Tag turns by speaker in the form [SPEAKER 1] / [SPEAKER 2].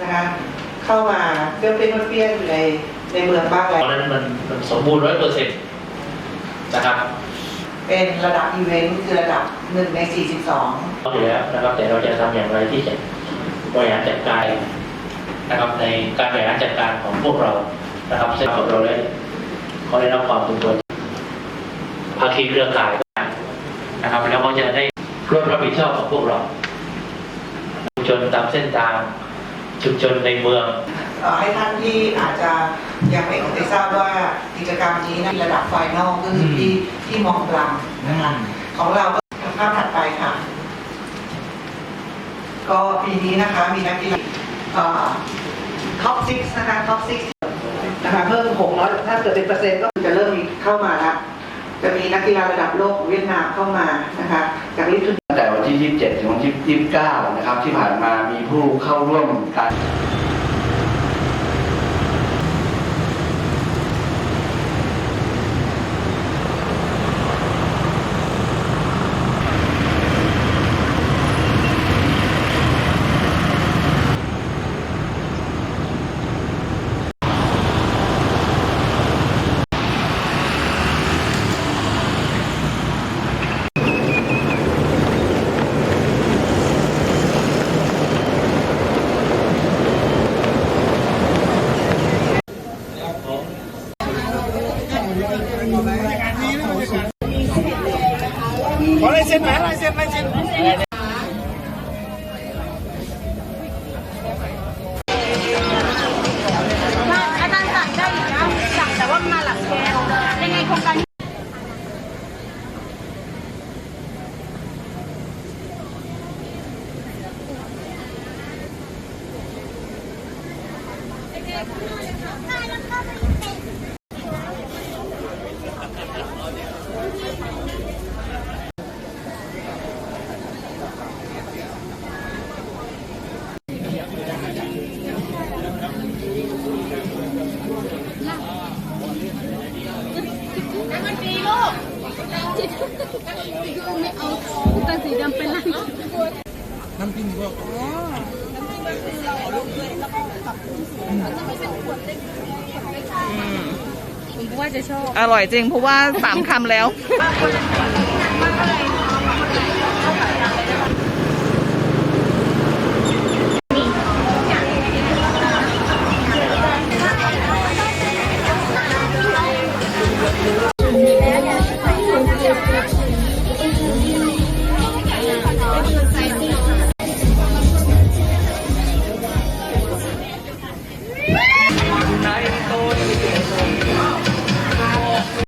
[SPEAKER 1] นะคะเข้ามาเปรี้ยวๆเปรี้ยวๆอยู่ในในเมืองบ้าง
[SPEAKER 2] เพ
[SPEAKER 1] แล้ว
[SPEAKER 2] ราะฉะนั้นมันมันสมบูรณ์ร้อยเปอร์เซ็นต์นะครับ
[SPEAKER 1] เป็นระดับอีเวนต์คือระดับหนึ่งใน42
[SPEAKER 2] อยู่แล้วนะครับแต่เราจะทำอย่างไรที่จะบริหารจัดการนะครับในการบริหารจัดการของพวกเรานะครับซึ่งกับเราได้เขาได้รับความพึงพอใจภาคีเครือข่ายนะครับ แล้วก็จะได้ร่วมรับผิดชอบกับพวกเราชุมชนตามเส้นทาง ชุมชนในเมือง
[SPEAKER 1] เอ่อให้ท่านที่อาจจะยังไม่ได้ทราบว่ากิจกรรมนี้นะระดับไฟนอลก็คือที่ที่มองบลังนะคะของเราก็ภาพถัดไปค่ะ ก็ปีนี้นะคะมีนักกีฬาท็อปซิกนะคะท็อปซิกนะคะเพิ่ม 600 ถ้าเกิดเป็นเปอร์เซ็นต์ก็จะเริ่มมีเข้ามาแล้วจะมีนักกีฬาระดับโลกของเวียดนามเข้ามานะคะจากลิทัว
[SPEAKER 3] ตั้งแต่วันที่ 27 ถึงวันที่ 29 นะครับ ที่ผ่านมามีผู้เข้าร่วมการ
[SPEAKER 4] ขอลายเซ็นไหมลายเซ็นลายเซ็น
[SPEAKER 5] อาจารย์สั่งได้อยู่นะสั่งแต่ว่ามาหลังแกนยังไงโครงการนปีลูกไม่เอาแต่สีดำเป็นไรน้ำจิ้มก็อ๋อน้ำจิ้มก็คือเราเอาลงด้วยแล้วก็ปรับปรุงสูตรมันจะไม่เป็นขวดเล็ก ๆผมว่าจะชอบ
[SPEAKER 6] อร่อยจริงเพราะว่าสามคำแล้ว
[SPEAKER 5] คนละ